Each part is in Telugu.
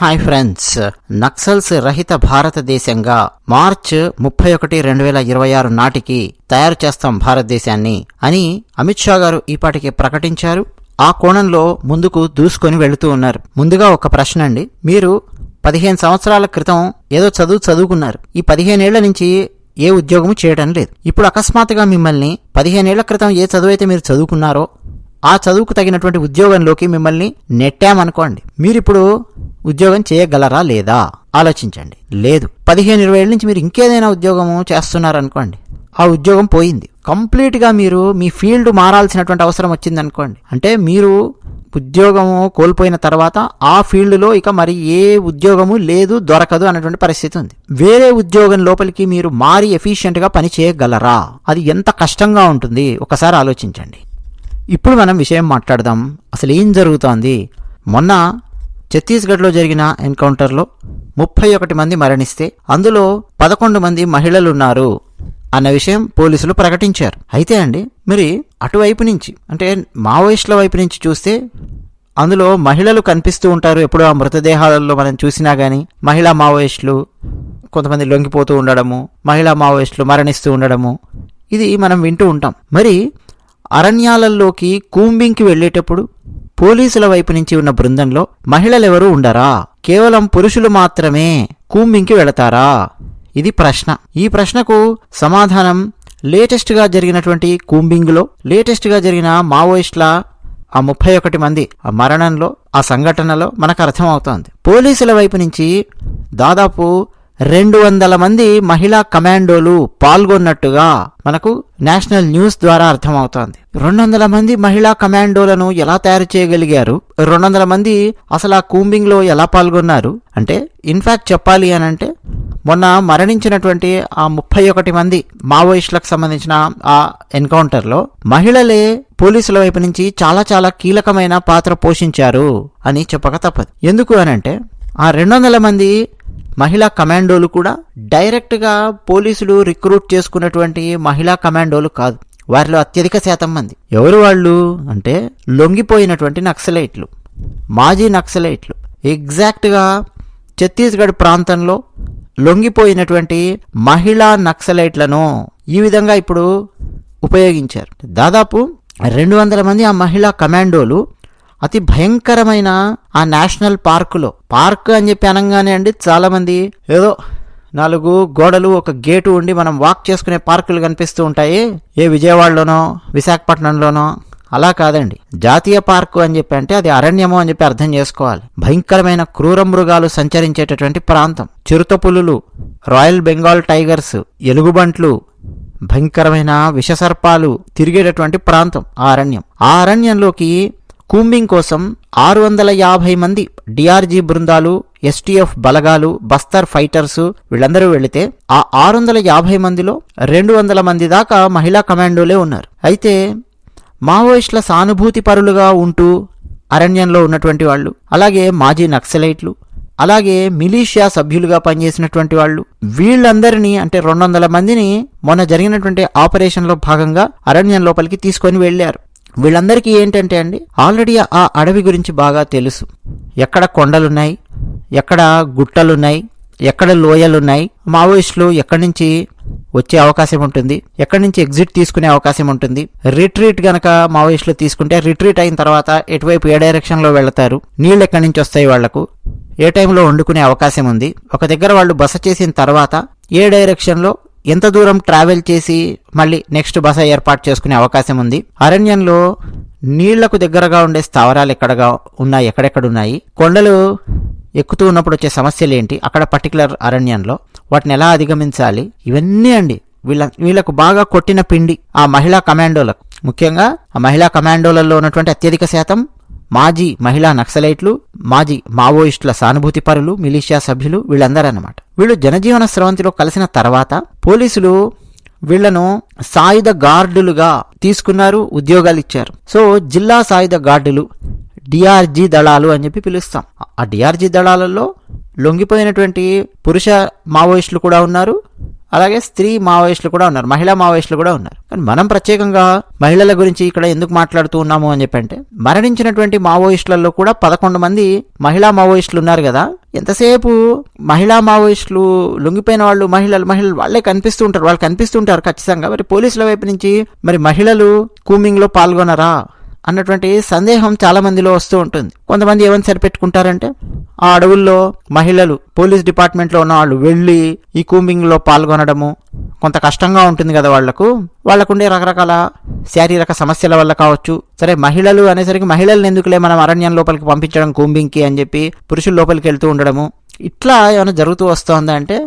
Hi friends. నక్సల్స్ రహిత భారతదేశంగా మార్చ్ ముప్పై ఒకటి రెండు వేల ఇరవై ఆరు నాటికి తయారు చేస్తాం భారతదేశాన్ని అని అమిత్ షా గారు ఈపాటికి ప్రకటించారు. ఆ కోణంలో ముందుకు దూసుకొని వెళుతూ ఉన్నారు. ముందుగా ఒక ప్రశ్న అండి. మీరు పదిహేను సంవత్సరాల క్రితం ఏదో చదువు చదువుకున్నారు. ఈ పదిహేనేళ్ళ నుంచి ఏ ఉద్యోగము చేయడం లేదు. ఇప్పుడు అకస్మాత్తుగా మిమ్మల్ని పదిహేనేళ్ళ క్రితం ఏ చదువు అయితే మీరు చదువుకున్నారో ఆ చదువుకు తగినటువంటి ఉద్యోగంలోకి మిమ్మల్ని నెట్టామనుకోండి. మీరిప్పుడు ఉద్యోగం చేయగలరా లేదా? ఆలోచించండి. లేదు. పదిహేను ఇరవై ఏళ్ళ నుంచి మీరు ఇంకేదైనా ఉద్యోగము చేస్తున్నారనుకోండి. ఆ ఉద్యోగం పోయింది. కంప్లీట్గా మీరు మీ ఫీల్డ్ మారాల్సినటువంటి అవసరం వచ్చిందనుకోండి. అంటే మీరు ఉద్యోగము కోల్పోయిన తర్వాత ఆ ఫీల్డ్లో ఇక మరి ఏ ఉద్యోగము లేదు దొరకదు అన్నటువంటి పరిస్థితి ఉంది. వేరే ఉద్యోగం లోపలికి మీరు మారి ఎఫిషియెంట్గా పని చేయగలరా? అది ఎంత కష్టంగా ఉంటుంది? ఒకసారి ఆలోచించండి. ఇప్పుడు మనం విషయం మాట్లాడదాం. అసలు ఏం జరుగుతోంది? మొన్న ఛత్తీస్గఢ్లో జరిగిన ఎన్కౌంటర్లో ముప్పై ఒకటి మంది మరణిస్తే అందులో పదకొండు మంది మహిళలు ఉన్నారు అన్న విషయం పోలీసులు ప్రకటించారు. అయితే అండి మరి అటువైపు నుంచి అంటే మావోయిస్టుల వైపు నుంచి చూస్తే అందులో మహిళలు కనిపిస్తూ ఉంటారు. ఎప్పుడో ఆ మృతదేహాలలో మనం చూసినా కానీ మహిళా మావోయిస్టులు కొంతమంది లొంగిపోతూ ఉండడము మహిళా మావోయిస్టులు మరణిస్తూ ఉండడము ఇది మనం వింటూ ఉంటాం. మరి అరణ్యాలలోకి కూంబింగ్కి వెళ్ళేటప్పుడు పోలీసుల వైపు నుంచి ఉన్న బృందంలో మహిళలెవరూ ఉండరా? కేవలం పురుషులు మాత్రమే కూంబింగ్కి వెళతారా? ఇది ప్రశ్న. ఈ ప్రశ్నకు సమాధానం లేటెస్ట్గా జరిగినటువంటి కూంబింగ్లో లేటెస్ట్గా జరిగిన మావోయిస్టుల ఆ ముప్పై ఒకటి మంది ఆ మరణంలో ఆ సంఘటనలో మనకు అర్థమవుతోంది. పోలీసుల వైపు నుంచి దాదాపు రెండు వందల మంది మహిళా కమాండోలు పాల్గొన్నట్టుగా మనకు నేషనల్ న్యూస్ ద్వారా అర్థమవుతోంది. రెండు వందల మంది మహిళా కమాండోలను ఎలా తయారు చేయగలిగారు? రెండు వందల మంది అసలు ఆ కూంబింగ్లో ఎలా పాల్గొన్నారు? అంటే ఇన్ఫాక్ట్ చెప్పాలి అని అంటే మొన్న మరణించినటువంటి ఆ ముప్పై ఒకటి మంది మావోయిస్టులకు సంబంధించిన ఆ ఎన్కౌంటర్లో మహిళలే పోలీసుల వైపు నుంచి చాలా చాలా కీలకమైన పాత్ర పోషించారు అని చెప్పక తప్పదు. ఎందుకు అనంటే ఆ రెండు వందల మంది మహిళా కమాండోలు కూడా డైరెక్ట్గా పోలీసులు రిక్రూట్ చేసుకున్నటువంటి మహిళా కమాండోలు కాదు. వారిలో అత్యధిక శాతం మంది. ఎవరు వాళ్ళు? అంటే లొంగిపోయినటువంటి నక్సలైట్లు. మాజీ నక్సలైట్లు. ఎగ్జాక్ట్గా ఛత్తీస్గఢ్ ప్రాంతంలో లొంగిపోయినటువంటి మహిళా నక్సలైట్లను ఈ విధంగా ఇప్పుడు ఉపయోగించారు. దాదాపు రెండు వందల మంది ఆ మహిళా కమాండోలు అతి భయంకరమైన ఆ నేషనల్ పార్కులో. పార్క్ అని చెప్పి అనగానే అండి చాలామంది ఏదో నాలుగు గోడలు ఒక గేటు ఉండి మనం వాక్ చేసుకునే పార్కులు కనిపిస్తూ ఉంటాయి. ఏ విజయవాడలోనో విశాఖపట్నంలోనో అలా కాదండి. జాతీయ పార్కు అని చెప్పి అంటే అది అరణ్యము అని చెప్పి అర్థం చేసుకోవాలి. భయంకరమైన క్రూర మృగాలు సంచరించేటటువంటి ప్రాంతం. చిరుత పులులు రాయల్ బెంగాల్ టైగర్స్ ఎలుగుబంట్లు భయంకరమైన విషసర్పాలు తిరిగేటటువంటి ప్రాంతం ఆ అరణ్యం. ఆ అరణ్యంలోకి కూంబింగ్ కోసం ఆరు వందల యాభై మంది డిఆర్జీ బృందాలు ఎస్టీఎఫ్ బలగాలు బస్తర్ ఫైటర్స్ వీళ్ళందరూ వెళితే ఆ ఆరు వందల యాభై మందిలో రెండు వందల మంది దాకా మహిళా కమాండోలే ఉన్నారు. అయితే మావోయిస్టుల సానుభూతి పరులుగా ఉంటూ అరణ్యంలో ఉన్నటువంటి వాళ్ళు అలాగే మాజీ నక్సలైట్లు అలాగే మిలీషియా సభ్యులుగా పనిచేసినటువంటి వాళ్ళు వీళ్ళందరినీ అంటే రెండు వందల మందిని మొన్న జరిగినటువంటి ఆపరేషన్లో భాగంగా అరణ్యం లోపలికి తీసుకొని వెళ్ళారు వీళ్ళందరికీ ఏంటంటే అండి ఆల్రెడీ ఆ అడవి గురించి బాగా తెలుసు. ఎక్కడ కొండలున్నాయి ఎక్కడ గుట్టలున్నాయి ఎక్కడ లోయలున్నాయి మావోయిస్టులు ఎక్కడి నుంచి వచ్చే అవకాశం ఉంటుంది ఎక్కడి నుంచి ఎగ్జిట్ తీసుకునే అవకాశం ఉంటుంది. రిట్రీట్ గనక మావోయిస్టులు తీసుకుంటే రిట్రీట్ అయిన తర్వాత ఎటువైపు ఏ డైరెక్షన్లో వెళతారు నీళ్ళు ఎక్కడి నుంచి వస్తాయి వాళ్ళకు ఏ టైంలో వండుకునే అవకాశం ఉంది. ఒక దగ్గర వాళ్ళు బస చేసిన తర్వాత ఏ డైరెక్షన్లో ఎంత దూరం ట్రావెల్ చేసి మళ్ళీ నెక్స్ట్ బస ఏర్పాటు చేసుకునే అవకాశం ఉంది. అరణ్యంలో నీళ్ళకు దగ్గరగా ఉండే స్థావరాలు ఎక్కడగా ఉన్నాయి ఎక్కడెక్కడున్నాయి కొండలు ఎక్కుతూ ఉన్నప్పుడు వచ్చే సమస్యలు ఏంటి? అక్కడ పర్టికులర్ అరణ్యంలో వాటిని ఎలా అధిగమించాలి? ఇవన్నీ అండి. వీళ్ళ వీళ్ళకు బాగా కొట్టిన పిండి ఆ మహిళా కమాండోలకు. ముఖ్యంగా ఆ మహిళా కమాండోలలో ఉన్నటువంటి అత్యధిక శాతం మాజీ మహిళా నక్సలైట్లు మాజీ మావోయిస్టుల సానుభూతి పరులు మిలీషియా సభ్యులు వీళ్ళందరూ అనమాట వీళ్ళు జనజీవన స్రవంతిలో కలిసిన తర్వాత పోలీసులు వీళ్ళను సాయుధ గార్డులుగా తీసుకున్నారు ఉద్యోగాలు ఇచ్చారు సో జిల్లా సాయుధ గార్డులు డిఆర్జీ దళాలు అని చెప్పి పిలుస్తాం. ఆ డిఆర్జీ దళాలలో లొంగిపోయినటువంటి పురుష మావోయిస్టులు కూడా ఉన్నారు అలాగే స్త్రీ మావోయిస్టులు కూడా ఉన్నారు మహిళా మావోయిస్టులు కూడా ఉన్నారు. కానీ మనం ప్రత్యేకంగా మహిళల గురించి ఇక్కడ ఎందుకు మాట్లాడుతూ ఉన్నాము అని చెప్పంటే మరణించినటువంటి మావోయిస్టులలో కూడా పదకొండు మంది మహిళా మావోయిస్టులు ఉన్నారు కదా. ఎంతసేపు మహిళా మావోయిస్టులు లొంగిపోయిన వాళ్ళు మహిళలు మహిళలు వాళ్ళే కనిపిస్తూ ఉంటారు వాళ్ళు కనిపిస్తుంటారు ఖచ్చితంగా. మరి పోలీసుల వైపు నుంచి మరి మహిళలు కూమింగ్లో పాల్గొనరా? అన్నటువంటి సందేహం చాలా మందిలో వస్తూ ఉంటుంది. కొంతమంది ఏమని సరిపెట్టుకుంటారంటే ఆ అడవుల్లో మహిళలు పోలీస్ డిపార్ట్మెంట్లో ఉన్న వాళ్ళు వెళ్ళి ఈ కూంబింగ్లో పాల్గొనడము కొంత కష్టంగా ఉంటుంది కదా వాళ్ళకు. వాళ్ళకుండే రకరకాల శారీరక సమస్యల వల్ల కావచ్చు. సరే మహిళలు అనేసరికి మహిళలను ఎందుకులే మనం అరణ్యం లోపలికి పంపించడం కూంబింగ్కి అని చెప్పి పురుషుల లోపలికి వెళ్తూ ఉండడము. ఇట్లా ఏమైనా జరుగుతూ వస్తోందా అంటే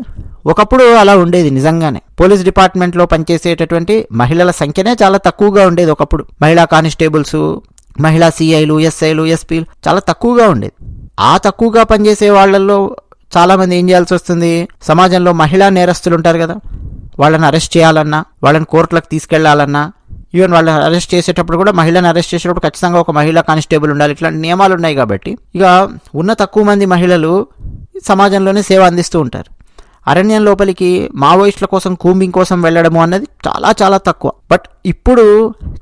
ఒకప్పుడు అలా ఉండేది నిజంగానే. పోలీస్ డిపార్ట్మెంట్లో పనిచేసేటటువంటి మహిళల సంఖ్యనే చాలా తక్కువగా ఉండేది ఒకప్పుడు. మహిళా కానిస్టేబుల్స్ మహిళా సిఐలు ఎస్ఐలు ఎస్పీలు చాలా తక్కువగా ఉండేది. ఆ తక్కువగా పనిచేసే వాళ్ళల్లో చాలామంది ఏం చేయాల్సి వస్తుంది? సమాజంలో మహిళా నేరస్తులు ఉంటారు కదా. వాళ్ళని అరెస్ట్ చేయాలన్నా వాళ్ళని కోర్టులకు తీసుకెళ్ళాలన్నా ఈవెన్ వాళ్ళని అరెస్ట్ చేసేటప్పుడు కూడా మహిళను అరెస్ట్ చేసేటప్పుడు ఖచ్చితంగా ఒక మహిళా కానిస్టేబుల్ ఉండాలి. ఇట్లాంటి నియమాలు ఉన్నాయి కాబట్టి ఇక ఉన్న తక్కువ మంది మహిళలు సమాజంలోనే సేవ అందిస్తూ ఉంటారు. అరణ్యం లోపలికి మావోయిస్టుల కోసం కూంబింగ్ కోసం వెళ్ళడము అన్నది చాలా చాలా తక్కువ. బట్ ఇప్పుడు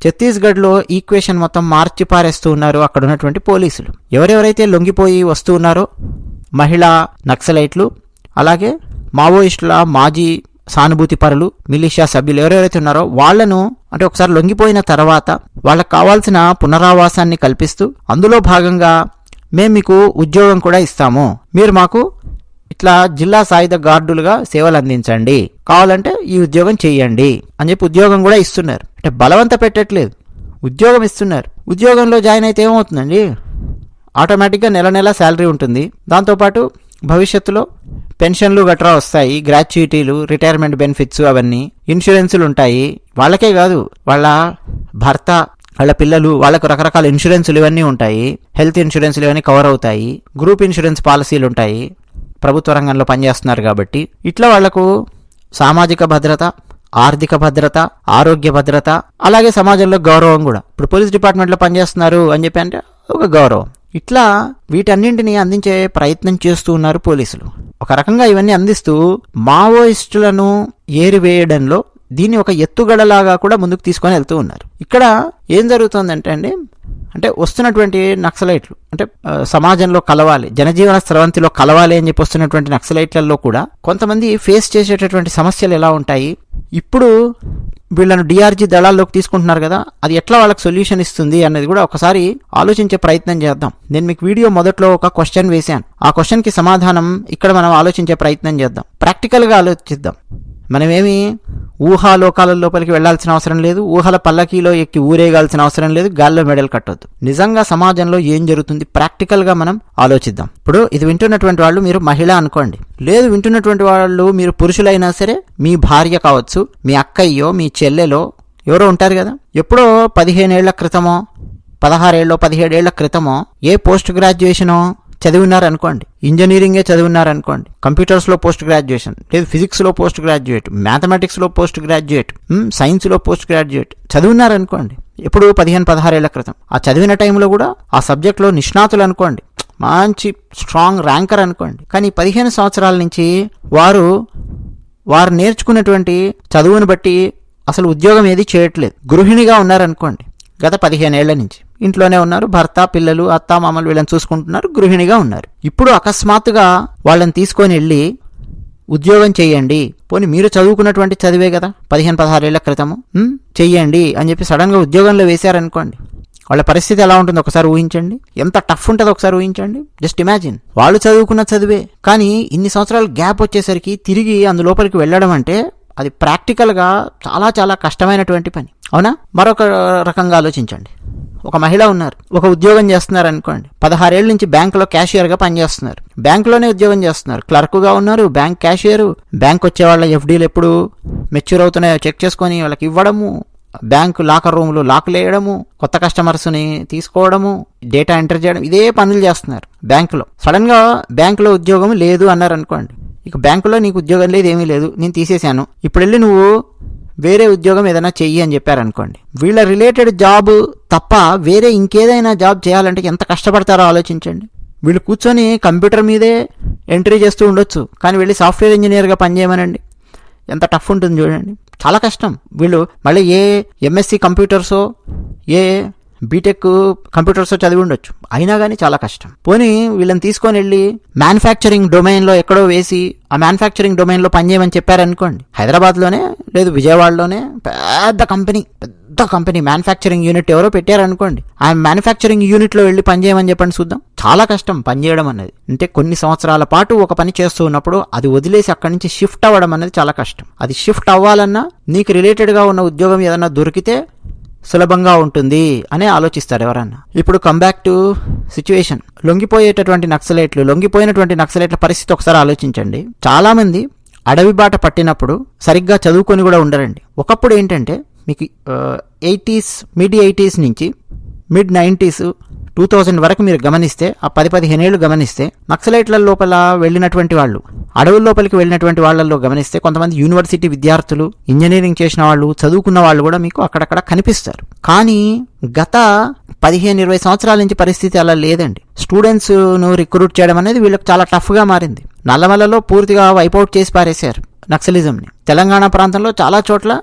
ఛత్తీస్గఢ్లో ఈక్వేషన్ మొత్తం మార్చి పారేస్తూ ఉన్నారు అక్కడ ఉన్నటువంటి పోలీసులు. ఎవరెవరైతే లొంగిపోయి వస్తూ ఉన్నారో మహిళా నక్సలైట్లు అలాగే మావోయిస్టుల మాజీ సానుభూతి పరులు మిలిషియా సభ్యులు ఎవరెవరైతే ఉన్నారో వాళ్ళను అంటే ఒకసారి లొంగిపోయిన తర్వాత వాళ్ళకు కావాల్సిన పునరావాసాన్ని కల్పిస్తూ అందులో భాగంగా మేము మీకు ఉద్యోగం కూడా ఇస్తాము. మీరు మాకు ఇట్లా జిల్లా సాయుధ గార్డులుగా సేవలు అందించండి కావాలంటే ఈ ఉద్యోగం చేయండి అని చెప్పి ఉద్యోగం కూడా ఇస్తున్నారు. అంటే బలవంత పెట్టట్లేదు. ఉద్యోగం ఇస్తున్నారు. ఉద్యోగంలో జాయిన్ అయితే ఏమవుతుందండి? ఆటోమేటిక్గా నెల నెల శాలరీ ఉంటుంది. దాంతోపాటు భవిష్యత్తులో పెన్షన్లు గట్రా వస్తాయి. గ్రాట్యుయిటీలు రిటైర్మెంట్ బెనిఫిట్స్ అవన్నీ ఇన్సూరెన్సులు ఉంటాయి. వాళ్ళకే కాదు వాళ్ళ భర్త వాళ్ళ పిల్లలు వాళ్ళకు రకరకాల ఇన్సూరెన్సులు ఇవన్నీ ఉంటాయి. హెల్త్ ఇన్సూరెన్సులు ఇవన్నీ కవర్ అవుతాయి. గ్రూప్ ఇన్సూరెన్స్ పాలసీలు ఉంటాయి. ప్రభుత్వ రంగంలో పనిచేస్తున్నారు కాబట్టి ఇట్లా వాళ్ళకు సామాజిక భద్రత ఆర్థిక భద్రత ఆరోగ్య భద్రత అలాగే సమాజంలో గౌరవం కూడా. ఇప్పుడు పోలీస్ డిపార్ట్మెంట్లో పనిచేస్తున్నారు అని చెప్పి అంటే ఒక గౌరవం. ఇట్లా వీటన్నింటినీ అందించే ప్రయత్నం చేస్తూ ఉన్నారు పోలీసులు. ఒక రకంగా ఇవన్నీ అందిస్తూ మావోయిస్టులను ఏరివేయడంలో దీన్ని ఒక ఎత్తుగడలాగా కూడా ముందుకు తీసుకొని వెళ్తూ ఉన్నారు. ఇక్కడ ఏం జరుగుతుందంటే అండి అంటే వస్తున్నటువంటి నక్సలైట్లు అంటే సమాజంలో కలవాలి జనజీవన స్రవంతిలో కలవాలి అని చెప్పి వస్తున్నటువంటి నక్సలైట్లలో కూడా కొంతమంది ఫేస్ చేసేటటువంటి సమస్యలు ఎలా ఉంటాయి? ఇప్పుడు వీళ్ళను డిఆర్జీ దళాల్లోకి తీసుకుంటున్నారు కదా అది ఎట్లా వాళ్ళకి సొల్యూషన్ ఇస్తుంది అనేది కూడా ఒకసారి ఆలోచించే ప్రయత్నం చేద్దాం. నేను మీకు వీడియో మొదట్లో ఒక క్వశ్చన్ వేశాను. ఆ క్వశ్చన్కి సమాధానం ఇక్కడ మనం ఆలోచించే ప్రయత్నం చేద్దాం. ప్రాక్టికల్గా ఆలోచిద్దాం. మనమేమి ఊహాలోకాల లోపలికి వెళ్ళాల్సిన అవసరం లేదు. ఊహల పల్లకీలో ఎక్కి ఊరేగాల్సిన అవసరం లేదు. గాల్లో మెడల్ కట్టొద్దు. నిజంగా సమాజంలో ఏం జరుగుతుంది? ప్రాక్టికల్గా మనం ఆలోచిద్దాం. ఇప్పుడు ఇది వింటున్నటువంటి వాళ్ళు మీరు మహిళ అనుకోండి. లేదు వింటున్నటువంటి వాళ్ళు మీరు పురుషులైనా సరే మీ భార్య కావచ్చు మీ అక్కయ్యో మీ చెల్లెలో ఎవరో ఉంటారు కదా? ఎప్పుడో పదిహేనేళ్ళ క్రితమో పదహారేళ్ళో పదిహేడేళ్ళ క్రితమో ఏ పోస్ట్ గ్రాడ్యుయేషనో చదివినారనుకోండి. ఇంజనీరింగే చదివినారనుకోండి. కంప్యూటర్స్లో పోస్ట్ గ్రాడ్యుయేషన్ లేదు ఫిజిక్స్లో పోస్ట్ గ్రాడ్యుయేట్ మ్యాథమెటిక్స్లో పోస్ట్ గ్రాడ్యుయేట్ సైన్స్లో పోస్ట్ గ్రాడ్యుయేట్ చదివినారనుకోండి. ఎప్పుడు పదిహేను పదహారేళ్ళ క్రితం. ఆ చదివిన టైంలో కూడా ఆ సబ్జెక్ట్లో నిష్ణాతులు అనుకోండి మంచి స్ట్రాంగ్ ర్యాంకర్ అనుకోండి. కానీ పదిహేను సంవత్సరాల నుంచి వారు వారు నేర్చుకున్నటువంటి చదువును బట్టి అసలు ఉద్యోగం ఏది చేయట్లేదు. గృహిణిగా ఉన్నారనుకోండి. గత పదిహేనేళ్ళ నుంచి. ఇంట్లోనే ఉన్నారు. భర్త పిల్లలు అత్త మామలు వీళ్ళని చూసుకుంటున్నారు. గృహిణిగా ఉన్నారు. ఇప్పుడు అకస్మాత్తుగా వాళ్ళని తీసుకొని వెళ్ళి ఉద్యోగం చేయండి. పోనీ మీరు చదువుకున్నటువంటి చదివే కదా? పదిహేను పదహారేళ్ళ క్రితము. చెయ్యండి అని చెప్పి సడన్గా ఉద్యోగంలో వేశారనుకోండి. వాళ్ళ పరిస్థితి ఎలా ఉంటుందో ఒకసారి ఊహించండి. ఎంత టఫ్ ఉంటుందో ఒకసారి ఊహించండి. Just imagine. వాళ్ళు చదువుకున్న చదివే. కానీ ఇన్ని సంవత్సరాలు గ్యాప్ వచ్చేసరికి తిరిగి అందులోపలికి వెళ్ళడం అంటే అది ప్రాక్టికల్గా చాలా చాలా కష్టమైనటువంటి పని. అవునా? మరొక రకంగా ఆలోచించండి. ఒక మహిళ ఉన్నారు. ఒక ఉద్యోగం చేస్తున్నారు అనుకోండి. పదహారేళ్ళ నుంచి బ్యాంకులో క్యాషియర్గా పనిచేస్తున్నారు. బ్యాంకులోనే ఉద్యోగం చేస్తున్నారు. క్లర్క్గా ఉన్నారు. Bank cashier. బ్యాంక్ వచ్చే వాళ్ళ ఎఫ్డీలు ఎప్పుడు మెచ్యూర్ అవుతున్నాయో చెక్ చేసుకొని వాళ్ళకి ఇవ్వడము. బ్యాంకు లాకర్ రూమ్లో లాకులు వేయడము. కొత్త కస్టమర్స్ని తీసుకోవడము. డేటా ఎంటర్ చేయడం. ఇదే పనులు చేస్తున్నారు బ్యాంకులో. సడన్గా బ్యాంకులో ఉద్యోగం లేదు అన్నారు అనుకోండి. ఇక బ్యాంకులో నీకు ఉద్యోగం లేదు ఏమీ లేదు. నేను తీసేశాను. ఇప్పుడు వెళ్ళి నువ్వు వేరే ఉద్యోగం ఏదైనా చెయ్యి అని చెప్పారనుకోండి. వీళ్ళ రిలేటెడ్ జాబ్ తప్ప వేరే ఇంకేదైనా జాబ్ చేయాలంటే ఎంత కష్టపడతారో ఆలోచించండి. వీళ్ళు కూర్చొని కంప్యూటర్ మీదే ఎంట్రీ చేస్తూ ఉండొచ్చు కానీ వెళ్ళి సాఫ్ట్వేర్ ఇంజనీర్గా పనిచేయమనండి. ఎంత టఫ్ ఉంటుంది చూడండి. చాలా కష్టం. వీళ్ళు మళ్ళీ ఏ ఎంఎస్సి కంప్యూటర్సో ఏ బీటెక్ కంప్యూటర్స్ చదివి ఉండొచ్చు. అయినా కానీ చాలా కష్టం. పోనీ వీళ్ళని తీసుకొని వెళ్ళి మ్యానుఫ్యాక్చరింగ్ డొమైన్లో ఎక్కడో వేసి ఆ మ్యానుఫ్యాక్చరింగ్ డొమైన్లో పనిచేయమని చెప్పారనుకోండి. హైదరాబాద్లోనే లేదు విజయవాడలోనే పెద్ద కంపెనీ పెద్ద కంపెనీ మ్యానుఫ్యాక్చరింగ్ యూనిట్ ఎవరో పెట్టారనుకోండి. ఆ మ్యానుఫ్యాక్చరింగ్ యూనిట్లో వెళ్ళి పనిచేయమని చెప్పండి చూద్దాం. చాలా కష్టం పనిచేయడం అనేది. అంటే కొన్ని సంవత్సరాల పాటు ఒక పని చేస్తూ ఉన్నప్పుడు అది వదిలేసి అక్కడి నుంచి షిఫ్ట్ అవ్వడం అనేది చాలా కష్టం. అది షిఫ్ట్ అవ్వాలన్నా నీకు రిలేటెడ్గా ఉన్న ఉద్యోగం ఏదన్నా దొరికితే సులభంగా ఉంటుంది అని ఆలోచిస్తారు ఎవరన్నా. ఇప్పుడు కంబ్యాక్ టు సిచ్యువేషన్ లొంగిపోయేటటువంటి నక్సలైట్లు లొంగిపోయినటువంటి నక్సలైట్ల పరిస్థితి ఒకసారి ఆలోచించండి. చాలామంది అడవి బాట పట్టినప్పుడు సరిగ్గా చదువుకొని కూడా ఉండరండి. ఒకప్పుడు ఏంటంటే మీకు ఎయిటీస్ మిడ్ ఎయిటీస్ నుంచి మిడ్ నైంటీస్ టూ థౌజండ్ వరకు మీరు గమనిస్తే ఆ పది పదిహేను ఏళ్ళు గమనిస్తే నక్సలైట్ల లోపల వెళ్ళినటువంటి వాళ్ళు అడవుల లోపలికి వెళ్ళినటువంటి వాళ్ళల్లో గమనిస్తే కొంతమంది యూనివర్సిటీ విద్యార్థులు ఇంజనీరింగ్ చేసిన వాళ్ళు చదువుకున్న వాళ్ళు కూడా మీకు అక్కడక్కడ కనిపిస్తారు. కానీ గత పదిహేను ఇరవై సంవత్సరాల నుంచి పరిస్థితి అలా లేదండి. స్టూడెంట్స్ను రిక్రూట్ చేయడం అనేది వీళ్ళకి చాలా టఫ్గా మారింది. నల్లమలలో పూర్తిగా వైపౌట్ చేసి పారేశారు నక్సలిజంని. తెలంగాణ ప్రాంతంలో చాలా చోట్ల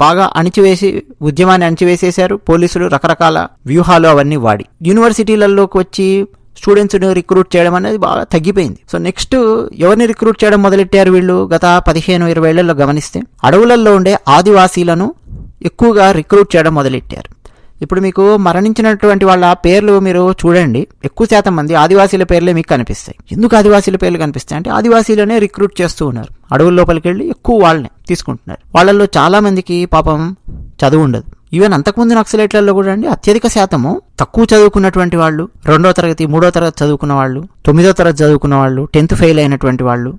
బాగా అణిచివేసి ఉద్యమాన్ని అణిచివేసేశారు. పోలీసులు రకరకాల వ్యూహాలు అవన్నీ వాడి. యూనివర్సిటీలలోకి వచ్చి స్టూడెంట్స్ని రిక్రూట్ చేయడం అనేది బాగా తగ్గిపోయింది. సో నెక్స్ట్ ఎవరిని రిక్రూట్ చేయడం మొదలెట్టారు వీళ్ళు? గత పదిహేను ఇరవై ఏళ్ళలో గమనిస్తే అడవులలో ఉండే ఆదివాసీలను ఎక్కువగా రిక్రూట్ చేయడం మొదలెట్టారు. ఇప్పుడు మీకు మరణించినటువంటి వాళ్ళ పేర్లు మీరు చూడండి. ఎక్కువ శాతం మంది ఆదివాసీల పేర్లే మీకు కనిపిస్తాయి. ఎందుకు ఆదివాసీల పేర్లు కనిపిస్తాయి? అంటే ఆదివాసీలనే రిక్రూట్ చేస్తూ ఉన్నారు. అడవుల లోపలికి వెళ్ళి ఎక్కువ వాళ్ళనే తీసుకుంటున్నారు. వాళ్ళల్లో చాలా మందికి పాపం చదువు ఉండదు. ఈవెన్ అంతకుముందు నక్సలైట్లలో కూడా అండి అత్యధిక శాతము తక్కువ చదువుకున్నటువంటి వాళ్ళు రెండో తరగతి మూడో తరగతి చదువుకున్న వాళ్ళు తొమ్మిదో తరగతి చదువుకున్న వాళ్ళు టెన్త్ ఫెయిల్ అయినటువంటి వాళ్ళు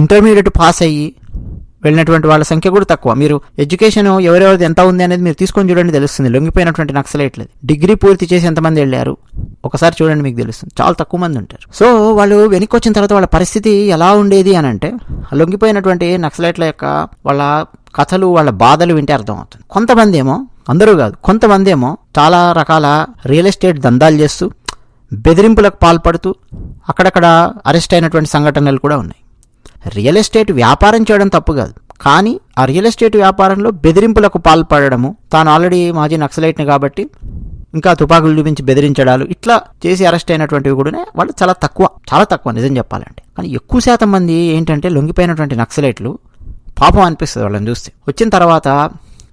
ఇంటర్మీడియట్ పాస్ అయ్యి వెళ్ళినటువంటి వాళ్ళ సంఖ్య కూడా తక్కువ. మీరు ఎడ్యుకేషన్ ఎవరెవరిది ఎంత ఉంది అనేది మీరు తీసుకొని చూడండి తెలుస్తుంది. లొంగిపోయినటువంటి నక్సలైట్లది డిగ్రీ పూర్తి చేసి ఎంతమంది వెళ్ళారు? ఒకసారి చూడండి మీకు తెలుస్తుంది. చాలా తక్కువ మంది ఉంటారు. సో వాళ్ళు వెనక్కి వచ్చిన తర్వాత వాళ్ళ పరిస్థితి ఎలా ఉండేది అని అంటే లొంగిపోయినటువంటి నక్సలైట్ల యొక్క వాళ్ళ కథలు వాళ్ళ బాధలు వింటే అర్థమవుతుంది. కొంతమంది ఏమో అందరూ కాదు కొంతమంది ఏమో చాలా రకాల రియల్ ఎస్టేట్ దందాలు చేస్తూ బెదిరింపులకు పాల్పడుతూ అక్కడక్కడ అరెస్ట్ అయినటువంటి సంఘటనలు కూడా ఉన్నాయి. రియల్ ఎస్టేట్ వ్యాపారం చేయడం తప్పు కాదు. కానీ ఆ రియల్ ఎస్టేట్ వ్యాపారంలో బెదిరింపులకు పాల్పడము తాను ఆల్రెడీ మాజీ నక్సలైట్ని కాబట్టి ఇంకా తుపాకులు చూపించి బెదిరించడాలు ఇట్లా చేసి అరెస్ట్ అయినటువంటివి కూడా వాళ్ళు చాలా తక్కువ చాలా తక్కువ నిజం చెప్పాలంటే. కానీ ఎక్కువ శాతం మంది ఏంటంటే లొంగిపోయినటువంటి నక్సలైట్లు పాపం అనిపిస్తుంది వాళ్ళని చూస్తే. వచ్చిన తర్వాత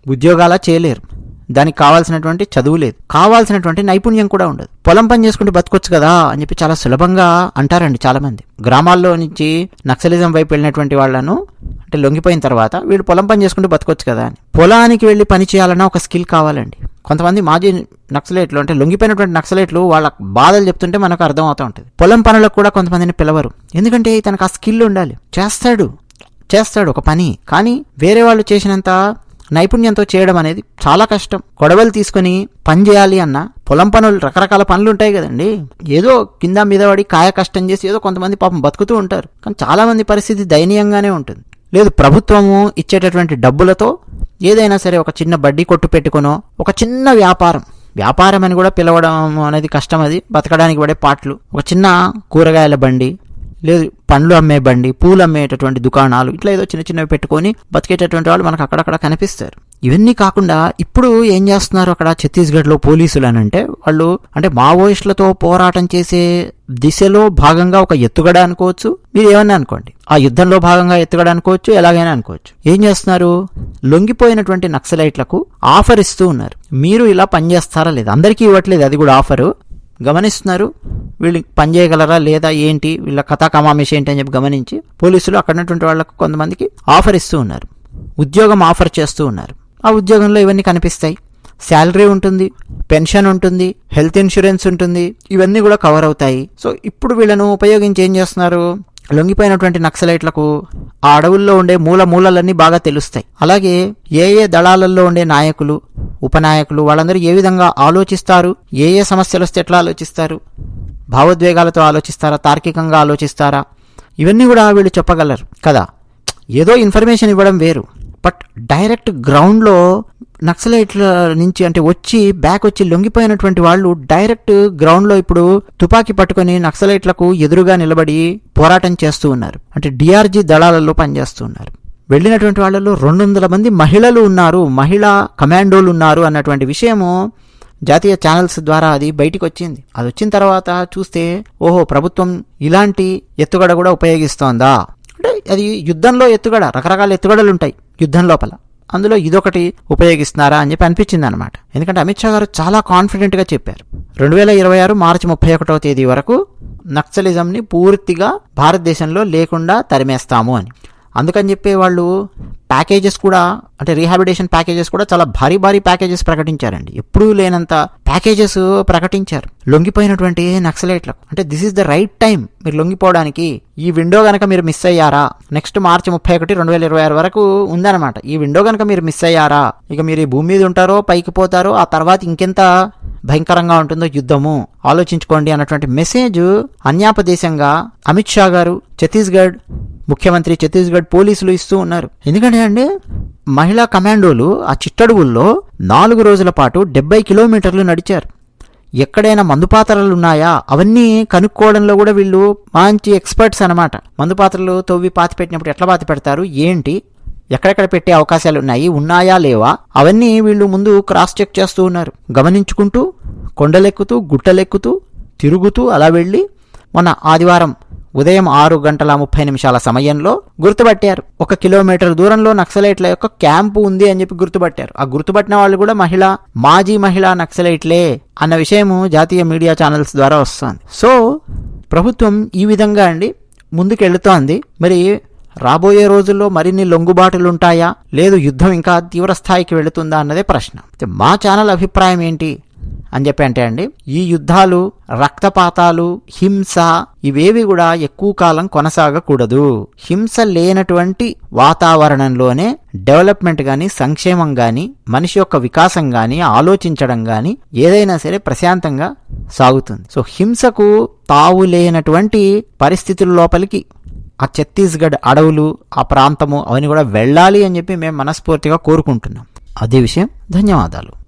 ఉద్యోగాలా చేయలేరు. దానికి కావాల్సినటువంటి చదువు లేదు. కావాల్సినటువంటి నైపుణ్యం కూడా ఉండదు. పొలం పని చేసుకుంటే బతకొచ్చు కదా అని చెప్పి చాలా సులభంగా అంటారండి చాలామంది. గ్రామాల్లో నుంచి నక్సలిజం వైపు వెళ్ళినటువంటి వాళ్ళను అంటే లొంగిపోయిన తర్వాత వీళ్ళు పొలం పని చేసుకుంటే బతకొచ్చు కదా అని. పొలానికి వెళ్ళి పని చేయాలన్నా ఒక స్కిల్ కావాలండి. కొంతమంది మాజీ నక్సలైట్లు అంటే లొంగిపోయినటువంటి నక్సలైట్లు వాళ్ళ బాధలు చెప్తుంటే మనకు అర్థం అవుతూ ఉంటుంది. పొలం పనులకు కూడా కొంతమందిని పిలవరు. ఎందుకంటే తనకు ఆ స్కిల్ ఉండాలి. చేస్తాడు. చేస్తాడు ఒక పని. కానీ వేరే వాళ్ళు చేసినంత నైపుణ్యంతో చేయడం అనేది చాలా కష్టం. గొడవలు తీసుకుని పని చేయాలి అన్న పొలం పనులు రకరకాల పనులు ఉంటాయి కదండి. ఏదో కింద మీద పడి కాయ కష్టం చేసి ఏదో కొంతమంది పాపం బతుకుతూ ఉంటారు. కానీ చాలామంది పరిస్థితి దయనీయంగానే ఉంటుంది. లేదు ప్రభుత్వము ఇచ్చేటటువంటి డబ్బులతో ఏదైనా సరే ఒక చిన్న బడ్డీ కొట్టు పెట్టుకునో ఒక చిన్న వ్యాపారం. వ్యాపారం అని కూడా పిలవడం అనేది కష్టం అది. బతకడానికి పడే పాటలు. ఒక చిన్న కూరగాయల బండి లేదు పండ్లు అమ్మే బండి పూలు అమ్మేటటువంటి దుకాణాలు ఇట్లా ఏదో చిన్న చిన్నవి పెట్టుకొని బతికేటటువంటి వాళ్ళు మనకు అక్కడక్కడ కనిపిస్తారు. ఇవన్నీ కాకుండా ఇప్పుడు ఏం చేస్తున్నారు అక్కడ ఛత్తీస్గఢ్లో పోలీసులు అని అంటే వాళ్ళు అంటే మావోయిస్టులతో పోరాటం చేసే దిశలో భాగంగా ఒక ఎత్తుగడ అనుకోవచ్చు. మీరు ఏమన్నా అనుకోండి ఆ యుద్ధంలో భాగంగా ఎత్తుగడ అనుకోవచ్చు ఎలాగైనా అనుకోవచ్చు. ఏం చేస్తున్నారు? లొంగిపోయినటువంటి నక్సలైట్లకు ఆఫర్ ఇస్తూ ఉన్నారు. మీరు ఇలా పనిచేస్తారా లేదు? అందరికీ ఇవ్వట్లేదు అది కూడా ఆఫరు. గమనిస్తున్నారు? వీళ్ళు పని చేయగలరా లేదా ఏంటి? వీళ్ళ కథా కమామేష్ ఏంటి అని చెప్పి గమనించి పోలీసులు అక్కడ ఉన్నటువంటి వాళ్ళకు కొంతమందికి ఆఫర్ ఇస్తూ ఉన్నారు. ఉద్యోగం ఆఫర్ చేస్తూ ఉన్నారు. ఆ ఉద్యోగంలో ఇవన్నీ కనిపిస్తాయి. శాలరీ ఉంటుంది పెన్షన్ ఉంటుంది హెల్త్ ఇన్సూరెన్స్ ఉంటుంది ఇవన్నీ కూడా కవర్ అవుతాయి. సో ఇప్పుడు వీళ్ళను ఉపయోగించి ఏం చేస్తున్నారు? లొంగిపోయినటువంటి నక్సలైట్లకు ఆ అడవుల్లో ఉండే మూల మూలలన్నీ బాగా తెలుస్తాయి. అలాగే ఏ ఏ దళాలలో ఉండే నాయకులు ఉపనాయకులు వాళ్ళందరూ ఏ విధంగా ఆలోచిస్తారు? ఏ ఏ సమస్యలు వస్తే ఎట్లా ఆలోచిస్తారు? భావోద్వేగాలతో ఆలోచిస్తారా? తార్కికంగా ఆలోచిస్తారా? ఇవన్నీ కూడా వీళ్ళు చెప్పగలరు కదా. ఏదో ఇన్ఫర్మేషన్ ఇవ్వడం వేరు. బట్ డైరెక్ట్ గ్రౌండ్లో నక్సలైట్ల నుంచి అంటే వచ్చి బ్యాక్ వచ్చి లొంగిపోయినటువంటి వాళ్ళు డైరెక్ట్ గ్రౌండ్లో ఇప్పుడు తుపాకీ పట్టుకొని నక్సలైట్లకు ఎదురుగా నిలబడి పోరాటం చేస్తూ ఉన్నారు. అంటే డిఆర్జీ దళాలలో పనిచేస్తూ ఉన్నారు. వెళ్ళినటువంటి వాళ్ళలో రెండు వందల మంది మహిళలు ఉన్నారు. మహిళా కమాండోలు ఉన్నారు అన్నటువంటి విషయము జాతీయ ఛానల్స్ ద్వారా అది బయటికి వచ్చింది. అది వచ్చిన తర్వాత చూస్తే ఓహో ప్రభుత్వం ఇలాంటి ఎత్తుగడ కూడా ఉపయోగిస్తోందా? అంటే అది యుద్ధంలో ఎత్తుగడ రకరకాల ఎత్తుగడలు ఉంటాయి యుద్ధం లోపల. అందులో ఇదొకటి ఉపయోగిస్తున్నారా అని చెప్పి అనిపించింది అనమాట ఎందుకంటే అమిత్ షా గారు చాలా కాన్ఫిడెంట్గా చెప్పారు. రెండు వేల ఇరవై ఆరు మార్చి ముప్పై ఒకటవ తేదీ వరకు నక్సలిజంని పూర్తిగా భారతదేశంలో లేకుండా తరిమేస్తాము అని. అందుకని చెప్పి వాళ్ళు ప్యాకేజెస్ కూడా అంటే రీహాబిటేషన్ ప్యాకేజెస్ కూడా చాలా భారీ భారీ ప్యాకేజెస్ ప్రకటించారండి. ఎప్పుడూ లేనంత ప్యాకేజెస్ ప్రకటించారు. లొంగిపోయినటువంటి నక్సలైట్లకు. అంటే this is the right time మీరు లొంగిపోవడానికి ఈ విండో కనుక మీరు మిస్ అయ్యారా? నెక్స్ట్ మార్చి ముప్పై ఒకటి రెండు వేల ఇరవై ఆరు వరకు ఉందన్నమాట. ఈ విండో కనుక మీరు మిస్ అయ్యారా? ఇక మీరు ఈ భూమి మీద ఉంటారో పైకి పోతారో ఆ తర్వాత ఇంకెంత భయంకరంగా ఉంటుందో యుద్ధము? ఆలోచించుకోండి అన్నటువంటి మెసేజ్ అన్యాపదేశంగా అమిత్ షా గారు ఛత్తీస్గఢ్ ముఖ్యమంత్రి ఛత్తీస్గఢ్ పోలీసులు ఇస్తూ ఉన్నారు. ఎందుకంటే అండి మహిళా కమాండోలు ఆ చిట్టడుగుల్లో నాలుగు రోజుల పాటు డెబ్బై కిలోమీటర్లు నడిచారు. ఎక్కడైనా మందుపాత్రలు ఉన్నాయా అవన్నీ కనుక్కోవడంలో కూడా వీళ్ళు మంచి ఎక్స్పర్ట్స్ అనమాట మందుపాత్రలు తవ్వి పాతి పెట్టినప్పుడు ఎట్లా పాతి పెడతారు? ఏంటి? ఎక్కడెక్కడ పెట్టే అవకాశాలు ఉన్నాయి? ఉన్నాయా? లేవా? అవన్నీ వీళ్ళు ముందు క్రాస్ చెక్ చేస్తూ ఉన్నారు. గమనించుకుంటూ కొండలెక్కుతూ గుట్టలెక్కుతూ తిరుగుతూ అలా వెళ్ళి మొన్న ఆదివారం ఉదయం ఆరు గంటల ముప్పై నిమిషాల సమయంలో గుర్తుపట్టారు. ఒక కిలోమీటర్ దూరంలో నక్సలైట్ల యొక్క క్యాంపు ఉంది అని చెప్పి గుర్తుపట్టారు. ఆ గుర్తుపట్టిన వాళ్ళు కూడా మహిళ మాజీ మహిళా నక్సలైట్లే అన్న విషయము జాతీయ మీడియా ఛానల్స్ ద్వారా వస్తుంది. సో ప్రభుత్వం ఈ విధంగా అండి ముందుకెళ్తోంది. మరి రాబోయే రోజుల్లో మరిన్ని లొంగుబాటులు ఉంటాయా? లేదు యుద్ధం ఇంకా తీవ్ర స్థాయికి వెళుతుందా అన్నదే ప్రశ్న. మా ఛానల్ అభిప్రాయం ఏంటి? అని చెప్పి అంటే అండి ఈ యుద్ధాలు రక్తపాతాలు హింస ఇవేవి కూడా ఎక్కువ కాలం కొనసాగకూడదు. హింస లేనటువంటి వాతావరణంలోనే డెవలప్మెంట్ కానీ సంక్షేమం కానీ మనిషి యొక్క వికాసం కానీ ఆలోచించడం కానీ ఏదైనా సరే ప్రశాంతంగా సాగుతుంది. సో హింసకు తావు లేనటువంటి పరిస్థితుల లోపలికి ఆ ఛత్తీస్గఢ్ అడవులు ఆ ప్రాంతము అవన్నీ కూడా వెళ్ళాలి అని చెప్పి మేము మనస్ఫూర్తిగా కోరుకుంటున్నాం. అదే విషయం. ధన్యవాదాలు.